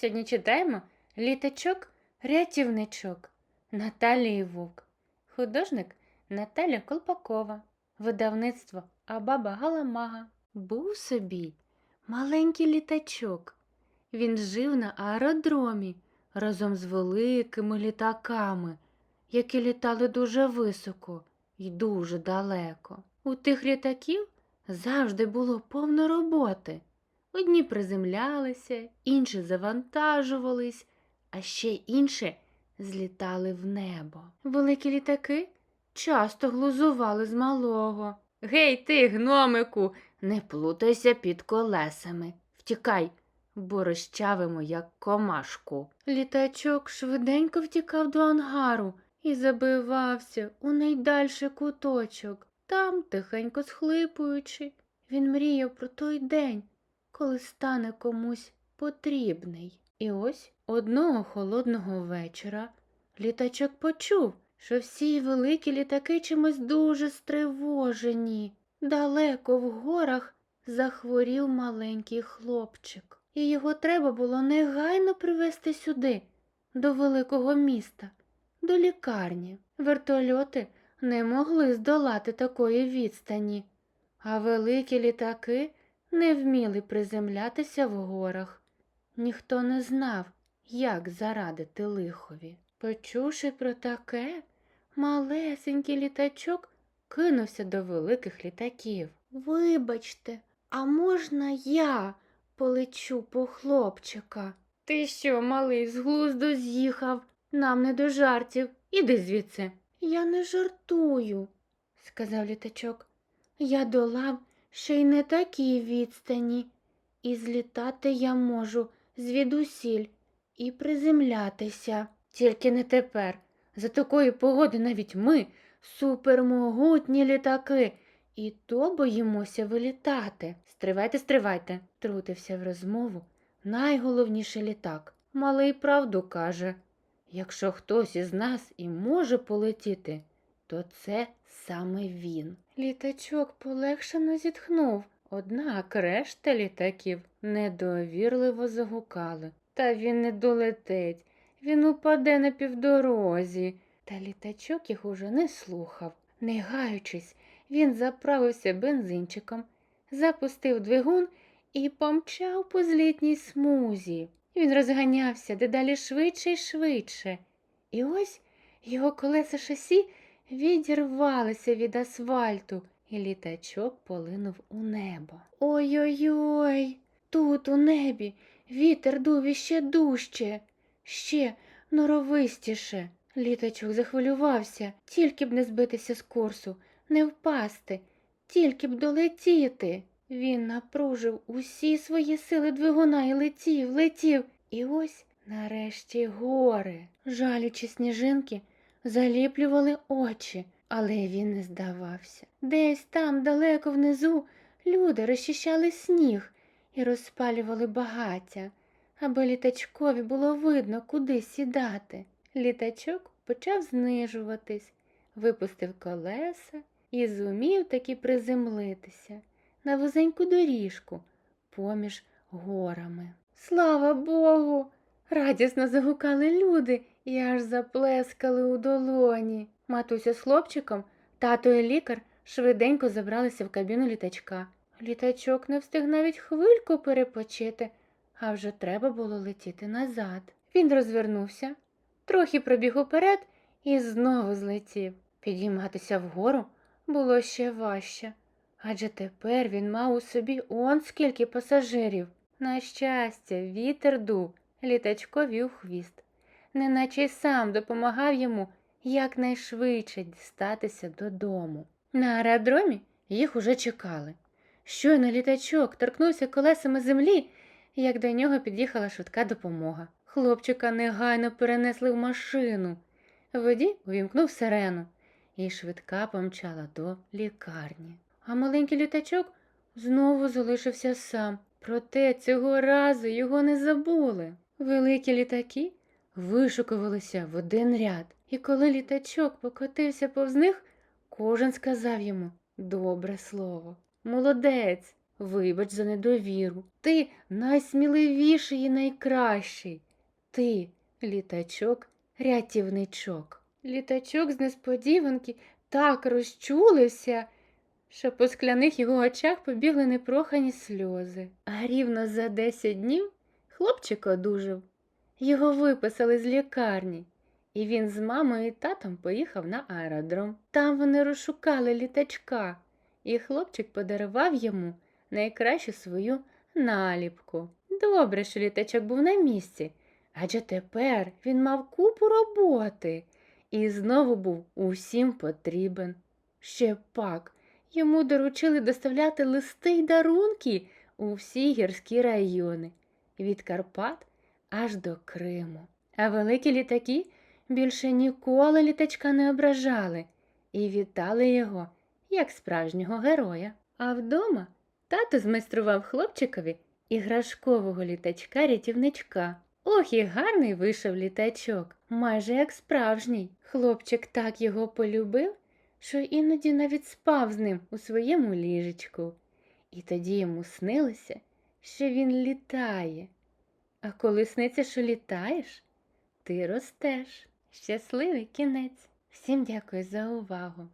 Сьогодні читаємо Літачок рятівничок Наталії Вовк. Художник Наталя Колпакова. Видавництво Абаба Галамага. Був собі маленький літачок. Він жив на аеродромі разом з великими літаками, які літали дуже високо і дуже далеко. У тих літаків завжди було повно роботи. Одні приземлялися, інші завантажувались, а ще інші злітали в небо. Великі літаки часто глузували з малого. Гей ти, гномику, не плутайся під колесами. Втікай, бо розчавимо, як комашку. Літачок швиденько втікав до ангару і забивався у найдальший куточок. Там, тихенько схлипуючи, він мріяв про той день, коли стане комусь потрібний. І ось одного холодного вечора літачок почув, що всі великі літаки чимось дуже стривожені. Далеко в горах захворів маленький хлопчик, і його треба було негайно привезти сюди, до великого міста, до лікарні. Вертольоти не могли здолати такої відстані, а великі літаки не вміли приземлятися в горах. Ніхто не знав, як зарадити лихові. Почувши про таке, малесенький літачок кинувся до великих літаків. Вибачте, а можна я полечу по хлопчика? Ти що, малий, з глузду з'їхав? Нам не до жартів. Іди звідси. Я не жартую, сказав літачок. Я долав ще й не такій відстані, і злітати я можу звідусіль і приземлятися. Тільки не тепер. За такої погоди навіть ми, супермогутні літаки, і то боїмося вилітати. Стривайте, стривайте, трутився в розмову найголовніший літак. Малий правду каже. Якщо хтось із нас і може полетіти, то це саме він. Літачок полегшено зітхнув, однак решта літаків недовірливо загукали. Та він не долетить, він упаде на півдорозі. Та літачок їх уже не слухав. Не гаючись, він заправився бензинчиком, запустив двигун і помчав по злітній смузі. Він розганявся дедалі швидше і швидше. І ось його колеса шасі відірвалися від асфальту, і літачок полинув у небо. Ой-ой-ой, тут у небі вітер дув іще дужче, ще норовистіше. Літачок захвилювався, тільки б не збитися з курсу, не впасти, тільки б долетіти. Він напружив усі свої сили двигуна і летів, летів. І ось нарешті гори. Жалючі сніжинки заліплювали очі, але він не здавався. Десь там, далеко внизу, люди розчищали сніг і розпалювали багаття, аби літачкові було видно, куди сідати. Літачок почав знижуватись, випустив колеса і зумів таки приземлитися на вузеньку доріжку поміж горами. Слава Богу! Радісно загукали люди і аж заплескали у долоні. Матуся з хлопчиком, тато і лікар швиденько забралися в кабіну літачка. Літачок не встиг навіть хвильку перепочити, а вже треба було летіти назад. Він розвернувся, трохи пробіг уперед і знову злетів. Підійматися вгору було ще важче, адже тепер він мав у собі он скільки пасажирів. На щастя, вітер дув літачкові у хвіст, неначе й сам допомагав йому якнайшвидше дістатися додому. На аеродромі їх уже чекали. Щойно літачок торкнувся колесами землі, як до нього під'їхала швидка допомога. Хлопчика негайно перенесли в машину. Водій увімкнув сирену, і швидка помчала до лікарні. А маленький літачок знову залишився сам. Проте цього разу його не забули. Великі літаки вишукувалися в один ряд, і коли літачок покотився повз них, кожен сказав йому добре слово. Молодець, Вибач за недовіру. Ти найсміливіший і найкращий. Ти літачок, рятівничок. Літачок з несподіванки так розчулився, що по скляних його очах побігли непрохані сльози. А рівно за десять днів хлопчик одужав. Його виписали з лікарні, і він з мамою і татом поїхав на аеродром. Там вони розшукали літачка, і хлопчик подарував йому найкращу свою наліпку. Добре, що літачок був на місці, адже тепер він мав купу роботи і знову був усім потрібен. Ще пак йому доручили доставляти листи й дарунки у всі гірські райони від Карпат аж до Криму. А великі літаки більше ніколи літачка не ображали і вітали його як справжнього героя. А вдома тато змайстрував хлопчикові іграшкового літачка-рятівничка. Ох, і гарний вийшов літачок, майже як справжній. Хлопчик так його полюбив, що іноді навіть спав з ним у своєму ліжечку. І тоді йому снилося, що він літає. А коли сниться, що літаєш, ти ростеш. Щасливий кінець. Всім дякую за увагу.